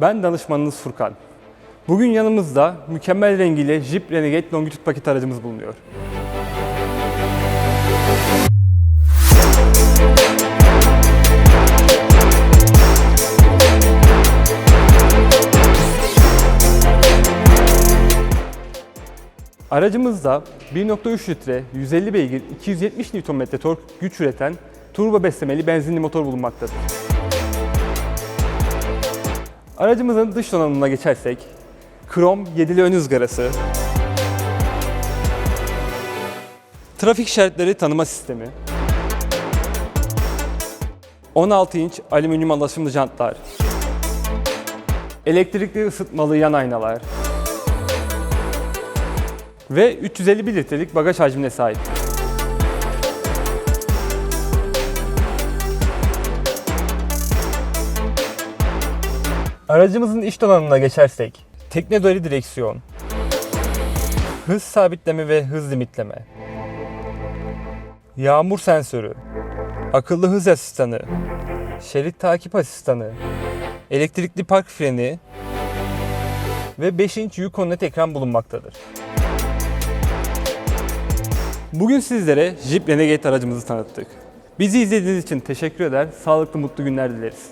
Ben danışmanınız Furkan. Bugün yanımızda mükemmel rengiyle Jeep Renegade Longitude paket aracımız bulunuyor. Aracımızda 1.3 litre, 150 beygir, 270 Nm tork güç üreten turbo beslemeli benzinli motor bulunmaktadır. Aracımızın dış donanımına geçersek, krom 7'li ön ızgarası, trafik işaretleri tanıma sistemi, 16 inç alüminyum alaşımlı jantlar, elektrikli ısıtmalı yan aynalar ve 351 litrelik bagaj hacmine sahip. Aracımızın iç donanımına geçersek, tekne dolu direksiyon, hız sabitleme ve hız limitleme, yağmur sensörü, akıllı hız asistanı, şerit takip asistanı, elektrikli park freni ve 5 inç Uconnect ekran bulunmaktadır. Bugün sizlere Jeep Renegade aracımızı tanıttık. Bizi izlediğiniz için teşekkür eder, sağlıklı mutlu günler dileriz.